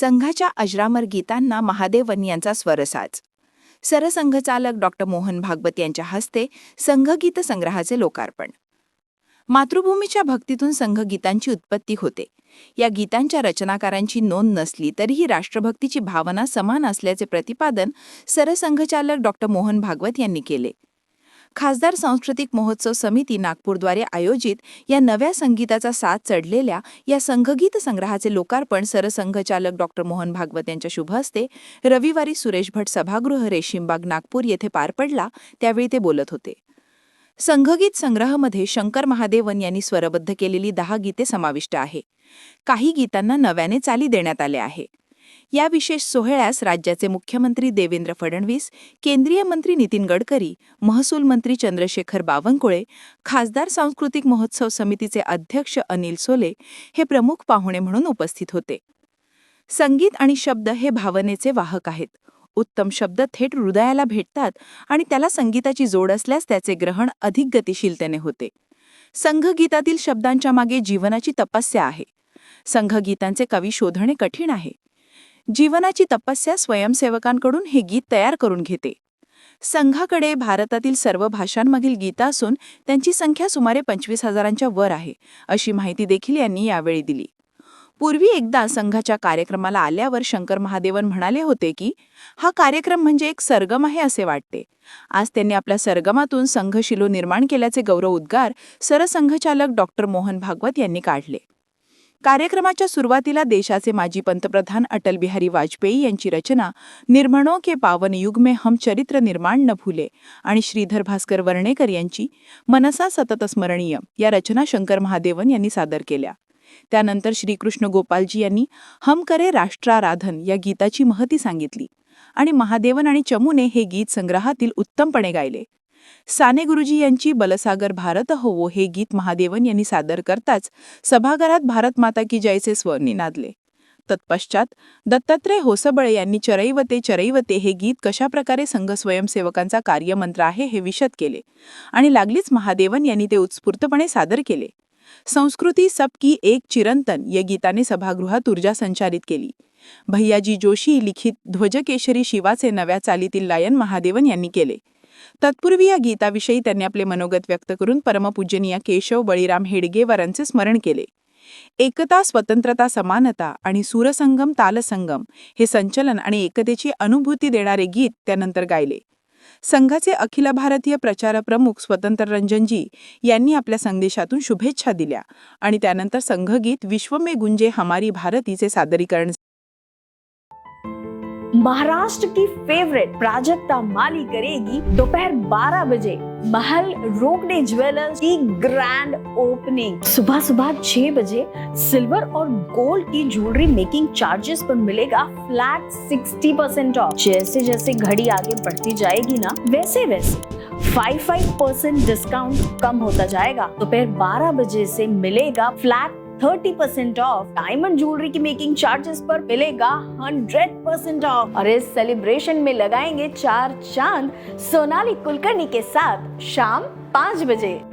संघाच्या अजरामर गीतांना महादेवन यांचा स्वरसाज. सरसंघचालक डॉक्टर मोहन भागवत यांच्या हस्ते संघगीत संग्रहाचे लोकार्पण. मातृभूमीच्या भक्तीतून संघगीतांची उत्पत्ती होते. या गीतांच्या रचनाकारांची नोंद नसली तरीही राष्ट्रभक्तीची भावना समान असल्याचे प्रतिपादन सरसंघचालक डॉक्टर मोहन भागवत यांनी केले. खासदार सांस्कृतिक महोत्सव समिती नागपूरद्वारे आयोजित या नव्या संगीताचा साथ चढलेल्या या संघगीत संग्रहाचे लोकार्पण सरसंघचालक डॉक्टर मोहन भागवत यांच्या शुभ हस्ते रविवारी सुरेश भट सभागृह रेशीमबाग नागपूर येथे पार पडला. त्यावेळी ते बोलत होते. संघगीत संग्रहामध्ये शंकर महादेवन यांनी स्वरबद्ध केलेली दहा गीते समाविष्ट आहे. काही गीतांना नव्याने चाली देण्यात आले आहे. या विशेष सोहळ्यास राज्याचे मुख्यमंत्री देवेंद्र फडणवीस केंद्रीय मंत्री नितीन गडकरी महसूल मंत्री चंद्रशेखर बावनकुळे खासदार सांस्कृतिक महोत्सव समितीचे अध्यक्ष अनिल सोले हे प्रमुख पाहुणे म्हणून उपस्थित होते. संगीत आणि शब्द हे भावनेचे वाहक आहेत. उत्तम शब्द थेट हृदयाला भेटतात आणि त्याला संगीताची जोड असल्यास त्याचे ग्रहण अधिक गतिशीलतेने होते. संघगीतातील शब्दांच्या मागे जीवनाची तपस्या आहे. संघगीतांचे कवी शोधणे कठीण आहे. जीवनाची तपस्या स्वयंसेवकांकडून हे गीत तयार करून घेते. संघाकडे भारतातील सर्व भाषांमधील गीतं असून त्यांची संख्या सुमारे पंचवीस हजारांच्या वर आहे अशी माहिती देखील यांनी यावेळी दिली. पूर्वी एकदा संघाच्या कार्यक्रमाला आल्यावर शंकर महादेवन म्हणाले होते की हा कार्यक्रम म्हणजे एक सरगम आहे असे वाटते. आज त्यांनी आपल्या सरगमातून संघशिलो निर्माण केल्याचे गौरव उद्गार सरसंघचालक डॉक्टर मोहन भागवत यांनी काढले. कार्यक्रमाच्या सुरुवातीला देशाचे माजी पंतप्रधान अटल बिहारी वाजपेयी यांची रचना निर्मणो के पावन युग में हम चरित्र निर्माण न भुले आणि श्रीधर भास्कर वर्णेकर यांची मनसा सतत स्मरणीय या रचना शंकर महादेवन यांनी सादर केल्या. त्यानंतर श्रीकृष्ण गोपालजी यांनी हम करे राष्ट्राराधन या गीताची महती सांगितली आणि महादेवन आणि चमूने हे गीत संग्रहातील उत्तमपणे गायले. साने गुरुजी यांची बलसागर भारत होवो हे गीत महादेवन यांनी सादर करताच सभागृहात भारत माता की जयचे स्वर निनादले तत्पश्चात दत्तात्रय होसबळे यांनी चरैवते चरैवते हे गीत कशाप्रकारे संघ स्वयंसेवकांचा कार्यमंत्र आहे हे विशद केले आणि लागलीच महादेवन यांनी ते उत्स्फूर्तपणे सादर केले. संस्कृती सबकी एक चिरंतन या गीताने सभागृहात ऊर्जा संचारित केली. भैयाजी जोशी लिखित ध्वजकेशरी शिवाचे नव्या चालीतील लायन महादेवन यांनी केले. तत्पूर्वी या गीताविषयी त्यांनी आपले मनोगत व्यक्त करून परमपूजनीय केशव बळीराम हेडगेवारांचे स्मरण केले. एकता स्वतंत्रता समानता आणि सूरसंगम तालसंगम हे संचलन आणि एकतेची अनुभूती देणारे गीत त्यानंतर गायले. संघाचे अखिल भारतीय प्रचार प्रमुख स्वतंत्र रंजनजी यांनी आपल्या संदेशातून शुभेच्छा दिल्या आणि त्यानंतर संघगीत विश्व में गुंजे हमारी भारतीचे सादरीकरण महाराष्ट्र की फेवरेट प्राजक्ता माली करेगी दोपहर 12 बजे। महल रोकने ज्वेलर्स की ग्रैंड ओपनिंग सुबह सुबह 6 बजे सिल्वर और गोल्ड की ज्वेलरी मेकिंग चार्जेस पर मिलेगा फ्लैट 60 परसेंट ऑफ़ जैसे जैसे घड़ी आगे बढ़ती जाएगी ना, वैसे वैसे फाइव फाइव परसेंट डिस्काउंट कम होता जाएगा। दोपहर 12 बजे से मिलेगा flat thirty percent off diamond jewellery की मेकिंग चार्जेस पर मिलेगा हंड्रेड परसेंट ऑफ़ और इस सेलिब्रेशन में लगाएँगे चार चाँद सोनाली कुलकर्णी के साथ शाम पाँच बजे।